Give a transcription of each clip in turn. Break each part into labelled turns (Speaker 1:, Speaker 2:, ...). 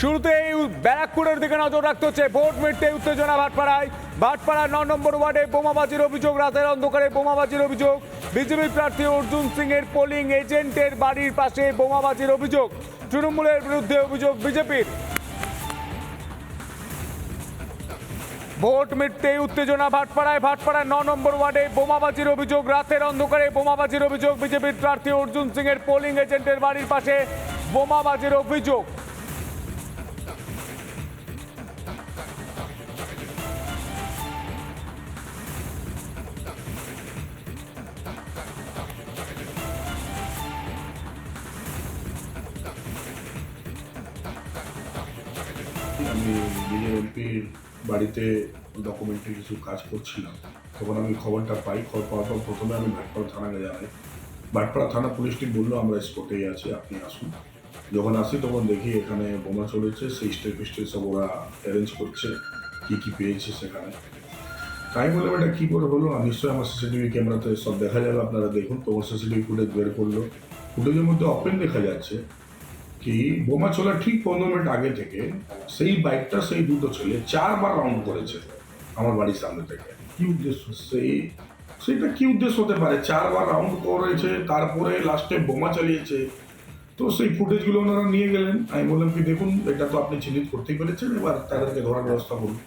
Speaker 1: শুরুতে এই ব্যারাকপুরের দিকে নজর রাখতে হচ্ছে। ভোট মিটতে উত্তেজনা ভাটপাড়ায়। ভাটপাড়ার ন নম্বর ওয়ার্ডে বোমাবাজির অভিযোগ, রাতের অন্ধকারে বোমাবাজির অভিযোগ। বিজেপি প্রার্থী অর্জুন সিং এর পোলিং এজেন্টের বাড়ির পাশে বোমাবাজির অভিযোগ। তৃণমূলের বিরুদ্ধে অভিযোগ বিজেপির। ভোট মিটতেই উত্তেজনা ভাটপাড়ায়। ভাটপাড়ার ন নম্বর ওয়ার্ডে বোমাবাজির অভিযোগ, রাতের অন্ধকারে বোমাবাজির অভিযোগ। বিজেপির প্রার্থী অর্জুন সিং এর পোলিং এজেন্টের বাড়ির পাশে বোমাবাজির অভিযোগ।
Speaker 2: আমি নিজের বাড়িতে ডকুমেন্টারি কিছু কাজ করছিলাম, তখন আমি খবরটা পাই। খবর পাওয়ার পর প্রথমে আমি ভাটপাড়া থানাকে জানাই ভাটপাড়া থানা পুলিশ টিম বলল, আমরা স্পটেই আছি, আপনি আসুন। যখন আসি, তখন দেখি এখানে বোমা চলেছে, সেই স্টেপ স্টেপ সব ওরা অ্যারেঞ্জ করছে, কী কী পেয়েছে সেখানে। তাই বললাম এটা কী করে হলো? নিশ্চয়ই আমার সিসিটিভি ক্যামেরাতে সব দেখা যাবে, আপনারা দেখুন। তোমার সিসিটিভি ফুটেজ বের করল। ফুটেজের মধ্যে ওপেন দেখা যাচ্ছে। কি, বোমা চলার ঠিক পনেরো মিনিট আগে থেকে সেই বাইকটা সেই দুটো ছেলে চারবার রাউন্ড করেছে আমার বাড়ির সামনে থেকে। কি উদ্দেশ্য? সেই সেটা কি উদ্দেশ্য হতে পারে? চারবার রাউন্ড করেছে, তারপরে লাস্টে বোমা চালিয়েছে। তো সেই ফুটেজগুলো ওনারা নিয়ে গেলেন। আমি বললাম কি, দেখুন, এটা তো আপনি চিহ্নিত করতেই পেরেছেন, এবার তাদেরকে ধরার ব্যবস্থা করুন।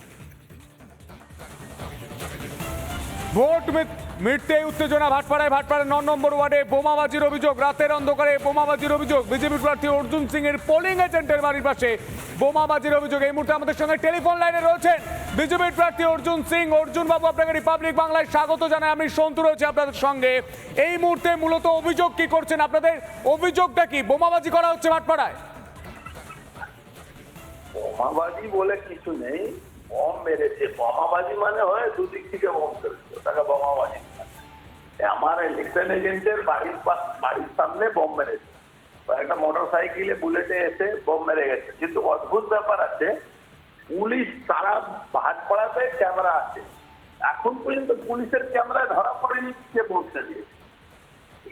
Speaker 1: ভোট মিটতেই উত্তেজনা, ভাটপাড়ায় ভাটপাড়ার ন নম্বর ওয়ার্ডে বোমাবাজির অভিযোগ, রাতের অন্ধকারে বোমাবাজির অভিযোগ। বিজেপি প্রার্থী অর্জুন সিং এর পোলিং এজেন্টের বাড়ির পাশে বোমাবাজির অভিযোগ। এই মুহূর্তে আমাদের সঙ্গে টেলিফোন লাইনে রয়েছেন বিজেপির প্রার্থী অর্জুন সিং। অর্জুন বাবু, আপনাকে রিপাবলিক বাংলায় স্বাগত জানাই। আমি সন্তু রয়েছে আপনাদের সঙ্গে। এই মুহূর্তে মূলত অভিযোগ কি করছেন আপনাদের? অভিযোগটা কি? বোমাবাজি করা হচ্ছে ভাটপাড়ায়?
Speaker 3: বোমাবাজি বলে কিছু নেই। বম মেরেছে। বোমাবাজি মানে হয় দুদিক থেকে বম করেছে ওটাকে বোমাবাজি আমার ইলেকশন এজেন্টের বাড়ির বাড়ির সামনে বোম মেরেছে। একটা মোটর সাইকেলে বুলেটে এসে বম মেরে গেছে। কিন্তু অদ্ভুত ব্যাপার আছে, পুলিশ সারা ভাটপাড়াতে ক্যামেরা আছে। এখন পর্যন্ত পুলিশের ক্যামেরায় ধরা পড়েনি কে বলতে দিয়েছে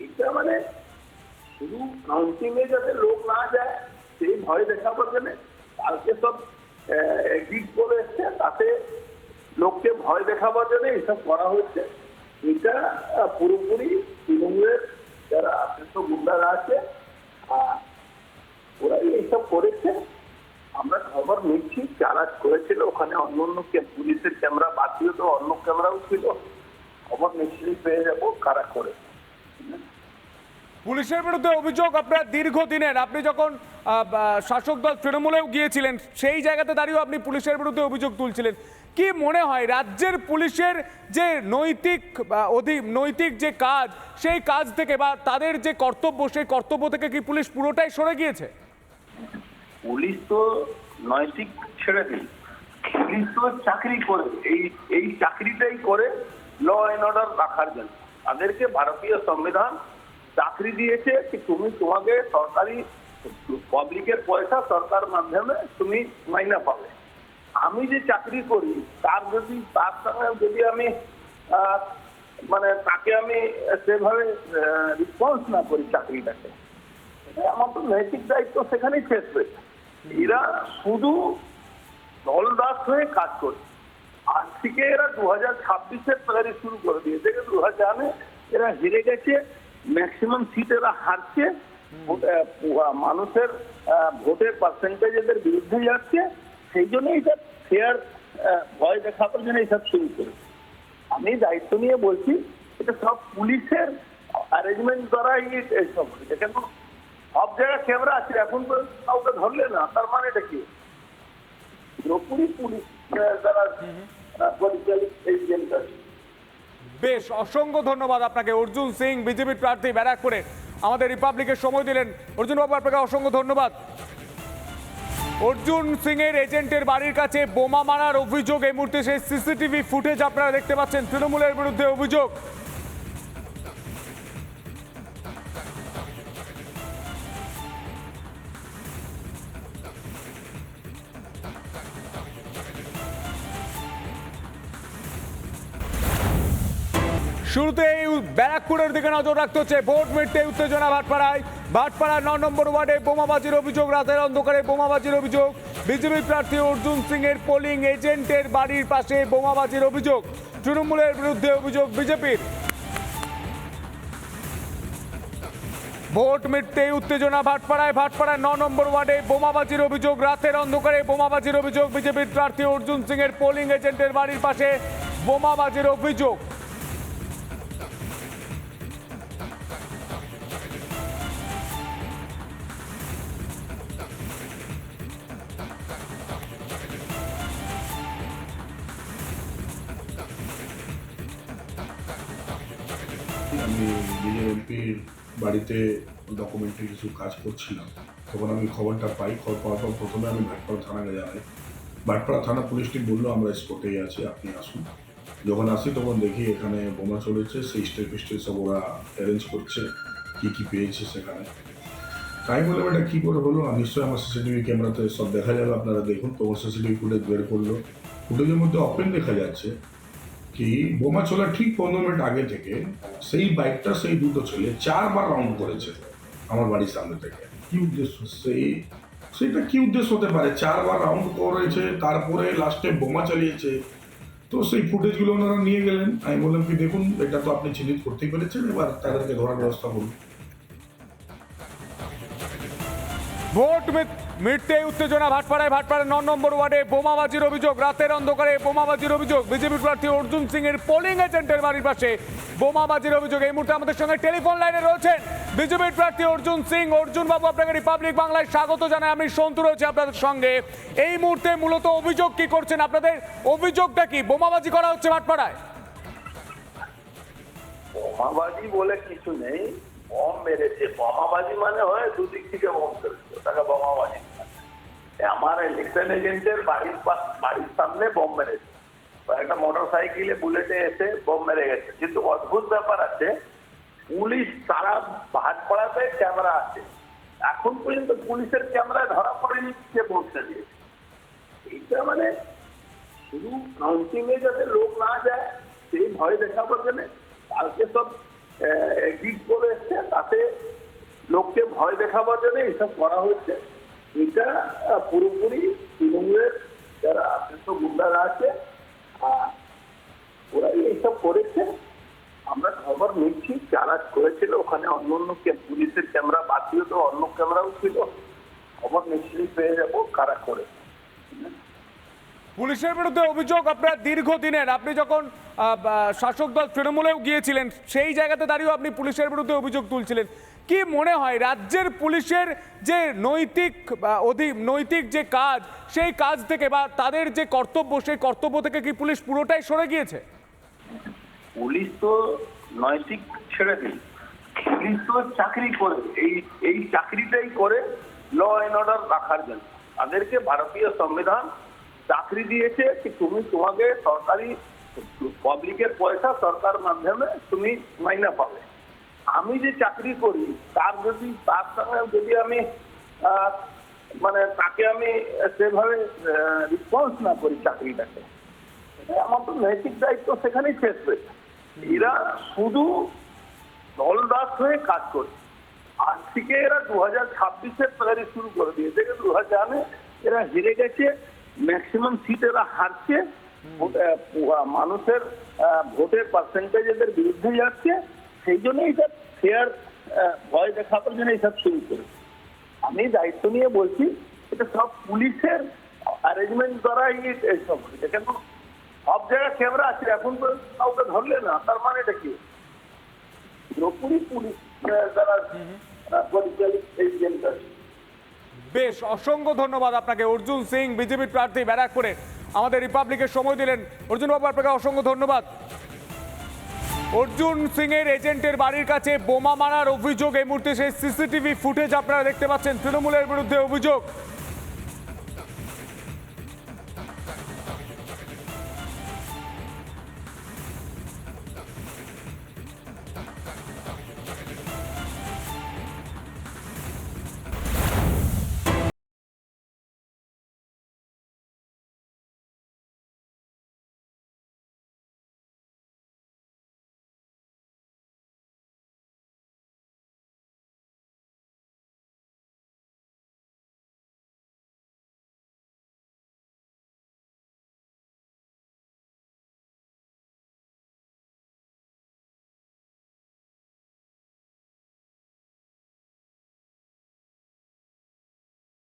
Speaker 3: এইটা মানে শুধু কাউন্টিং এ যাতে লোক না যায়, সেই ভয় দেখাবার জন্য কালকে সব এডিট করে এসছে, তাতে লোককে ভয় দেখাবার জন্য এইসব করা হচ্ছে এটা পুরোপুরি তৃণমূলের যারা আশ্রিত গুন্ডারা আছে ওরা এইসব করেছে। আমরা খবর নিচ্ছি যারা করেছিল, ওখানে অন্য অন্য পুলিশের ক্যামেরা দিয়ে তো অন্য ক্যামেরাও ছিল। খবর নিশ্চয়ই পেয়ে যাব, কারা করে।
Speaker 1: পুলিশের বিরুদ্ধে অভিযোগ আপনার দীর্ঘদিনের। আপনি যখন শাসক দল তৃণমূলেও গিয়েছিলেন, সেই জায়গাতে দাঁড়িয়েও আপনি পুলিশের বিরুদ্ধে অভিযোগ তুলছিলেন। কি মনে হয় রাজ্যের পুলিশের যে নৈতিক, বা অধিক নৈতিক যে কাজ, সেই কাজ থেকে বা তাদের যে কর্তব্য, সেই কর্তব্য থেকে কি পুলিশ পুরোটাই সরে গিয়েছে?
Speaker 3: পুলিশ তো নৈতিক ছেড়ে দিই পুলিশ তো চাকরি করে, এই এই চাকরিটাই করে ল অ্যান্ড অর্ডার রাখার জন্য। তাদেরকে ভারতীয় সংবিধান চাকরি দিয়েছে কি তুমি তোমাকে সরকারি পাবলিকের পয়সা সরকার মাধ্যমে তুমি মাইনা পাবে। আমি যে চাকরি করি, তার যদি তার সঙ্গে যদি আমি মানে তাকে আমি সেভাবে রেসপন্স না করি চাকরিটাকে আমার তো নৈতিক দায়িত্ব সেখানেই শেষ হয়েছে এরা শুধু দলদাস হয়ে কাজ করছে আজ থেকে এরা দু হাজার ছাব্বিশের তৈরি শুরু করে দিয়েছে। দু হাজারে এরা হেরে গেছে ম্যাক্সিমাম সিট এরা হারছে মানুষের ভোটের পার্সেন্টেজ এদের বিরুদ্ধে যাচ্ছে, সেই জন্য এটা ফেয়ার ভয় দেখাবার জন্য এইসব শুরু করে। আমি দায়িত্ব নিয়ে বলছি, এটা সব পুলিশের অ্যারেঞ্জমেন্ট দ্বারা এই- এইসব হয়েছে। কেন? সব জায়গায় ক্যামেরা আছে, এখন কাউকে ধরলে না, তার মানে এটা কি? পুরোপুরি পুলিশ দ্বারা পরিচালিত এই
Speaker 1: বেশ, অসংখ্য ধন্যবাদ আপনাকে। অর্জুন সিং বিজেপির প্রার্থী, ব্যারাকপুরে। আমাদের রিপাবলিকের সময় দিলেন। অর্জুন বাবু আপনাকে অসংখ্য ধন্যবাদ। অর্জুন সিং এর এজেন্টের বাড়ির কাছে বোমা মারার অভিযোগ। এই মুহূর্তে সেই সিসিটিভি ফুটেজ আপনারা দেখতে পাচ্ছেন। তৃণমূলের বিরুদ্ধে অভিযোগ। শুরুতে এই ব্যারাকপুরের দিকে নজর রাখতে হচ্ছে। ভোট মিটতে উত্তেজনা ভাটপাড়ায়। ভাটপাড়া ন নম্বর ওয়ার্ডে বোমাবাজির অভিযোগ, রাতের অন্ধকারে বোমাবাজির অভিযোগ। বিজেপি প্রার্থী অর্জুন সিং এর পোলিং এজেন্টের বাড়ির পাশে বোমাবাজির অভিযোগ। তৃণমূলের বিরুদ্ধে অভিযোগ বিজেপির। ভোট মিটতেই উত্তেজনা ভাটপাড়ায় ভাটপাড়ায় ন নম্বর ওয়ার্ডে বোমাবাজির অভিযোগ, রাতের অন্ধকারে বোমাবাজির অভিযোগ। বিজেপির প্রার্থী অর্জুন সিং এর পোলিং এজেন্টের বাড়ির পাশে বোমাবাজির অভিযোগ।
Speaker 2: আমি এমপির বাড়িতে ডকুমেন্টারি কিছু কাজ করছিলাম, তখন আমি খবরটা পাই। খবর পাওয়ার পর প্রথমে আমি ভাটপাড়া থানাকে জানাই। ভাটপাড়া থানা পুলিশটি বলল, আমরা স্পটেই আছি, আপনি আসুন। যখন আসি, তখন দেখি এখানে বোমা চলেছে, সেই স্টেপ স্টেপ সব ওরা অ্যারেঞ্জ করছে, কী কী পেয়েছে সেখানে। তাই বললাম এটা কী করে হলো? নিশ্চয়ই আমার সিসিটিভি ক্যামেরাতে সব দেখা যাবে, আপনারা দেখুন। তখন সিসিটিভি ফুটেজ বের করল। ফুটেজের মধ্যে অপেন দেখা যাচ্ছে। কি, বোমা চলার ঠিক পনেরো মিনিট আগে থেকে সেই বাইকটা সেই দুটো ছেলে চারবার রাউন্ড করেছে আমার বাড়ির সামনে থেকে। কি উদ্দেশ্য? সেই, সেটা কি উদ্দেশ্য হতে পারে? চারবার রাউন্ড করেছে, তারপরে লাস্টে বোমা চালিয়েছে। তো সেই ফুটেজগুলো ওনারা নিয়ে গেলেন। আমি বললাম কি, দেখুন, এটা তো আপনি চিহ্নিত করতেই পেরেছেন, এবার তাদেরকে ধরার ব্যবস্থা করুন।
Speaker 1: ভোট মিটতেই উত্তেজনা ভাটপাড়ায় ভাটপাড়ায় ন নম্বর ওয়ার্ডে বোমাবাজির অভিযোগ, রাতের অন্ধকারে বোমাবাজির অভিযোগ। বিজেপি প্রার্থী অর্জুন সিং এর পোলিং এজেন্টের বাড়ির পাশে বোমাবাজির অভিযোগ। এই মুহূর্তে আমাদের সঙ্গে টেলিফোন লাইনে রয়েছেন বিজেপির প্রার্থী অর্জুন সিং। অর্জুন বাবু আপনাকে রিপাবলিক বাংলায় স্বাগত জানাই। আমি সন্তু রয়েছে আপনাদের সঙ্গে। এই মুহূর্তে মূলত অভিযোগ কি করছেন আপনাদের? অভিযোগটা কি? বোমাবাজি করা হচ্ছে ভাটপাড়ায়?
Speaker 3: বোমাবাজি বলে কিছু নেই। বম মেরেছে। বোমাবাজি মানে হয় দুদিক থেকে বম করেছে ওটাকে বোমাবাজি আমার ইলেকশন এজেন্টের বাড়ির পাশ, বাড়ির সামনে বম মেরেছে। একটা মোটর সাইকেলে বুলেটে এসে বোম মেরে গেছে। কিন্তু অদ্ভুত ব্যাপার আছে, পুলিশ তারা সারা ভাটপাড়াতে ক্যামেরা আছে। এখন পর্যন্ত পুলিশের ক্যামেরায় ধরা পড়েনি কে বলতে দিয়েছে এইটা মানে শুধু কাউন্টিং এ যাতে লোক না যায়, সেই ভয় দেখাবার জন্য কালকে সব এডিট করে এসছে, তাতে লোককে ভয় দেখাবার জন্য এইসব করা হচ্ছে এটা পুরোপুরি তৃণমূলের যারা আদর্শ গুন্ডারা আছে ওরা এইসব করেছে। আমরা খবর নিচ্ছি, যারা করেছিল, ওখানে অন্য অন্য পুলিশের ক্যামেরা বাদ দিয়ে তো অন্য ক্যামেরাও ছিল। খবর নিশ্চয়ই পেয়ে যাব, কারা করেছে।
Speaker 1: পুলিশের বিরুদ্ধে অভিযোগ আপনার দীর্ঘদিনের। আপনি যখন শাসক দল তৃণমূলেও গিয়েছিলেন, সেই জায়গাতে দাঁড়িয়েও আপনি পুলিশের বিরুদ্ধে অভিযোগ তুলছিলেন। কি মনে হয়, রাজ্যের পুলিশের যে নৈতিক অধি, নৈতিক যে কাজ, সেই কাজ থেকে বা তাদের যে কর্তব্য, সেই কর্তব্য থেকে কি পুলিশ পুরোটাই সরে গিয়েছে?
Speaker 3: পুলিশ তো নৈতিক ছেড়ে দিন পুলিশ তো চাকরি করে। এই এই চাকরিটাই করে ল অ্যান্ড অর্ডার রাখার জন্য। তাদেরকে ভারতীয় সংবিধান চাকরি দিয়েছে কি তুমি তোমাকে সরকারি পাবলিকের পয়সা সরকার মাধ্যমে তুমি মাইনা পাবে। আমি যে চাকরি করি, তার যদি, তার সঙ্গে যদি আমি মানে তাকে আমি সেভাবে রেসপন্স না করি চাকরিটাকে আমার তো নৈতিক দায়িত্ব সেখানেই শেষ হয়েছে এরা শুধু দল দাস হয়ে কাজ করছে আজ থেকে এরা দু হাজার ছাব্বিশের তৈরি শুরু করে দিয়েছে। দু হাজারে এরা হেরে গেছে। ম্যাক্সিমাম সিট এরা হারছে মানুষের ভোটের পার্সেন্টেজ এদের বিরুদ্ধে যাচ্ছে সেই জন্য এইসব ফেয়ার ভয় দেখাবার জন্য এইসব শুরু করেছে। আমি দায়িত্ব নিয়ে বলছি এটা সব পুলিশের অ্যারেঞ্জমেন্ট দ্বারা এই- এইসব হয়েছে। কেন সব জায়গায় ক্যামেরা আছে এখন তো কাউকে ধরলে না তার মানে এটা কি? পুরোপুরি পুলিশ দ্বারা পরিচালিত এই
Speaker 1: বেশ অসংখ্য ধন্যবাদ আপনাকে। অর্জুন সিং, বিজেপি প্রার্থী ব্যারাকপুরে। আমাদের রিপাবলিকের সময় দিলেন। অর্জুন বাবু, আপনাকে অসংখ্য ধন্যবাদ। অর্জুন সিং এর এজেন্টের বাড়ির কাছে বোমা মারার অভিযোগ। এই মুহূর্তে সেই সিসিটিভি ফুটেজ আপনারা দেখতে পাচ্ছেন। তৃণমূলের বিরুদ্ধে অভিযোগ।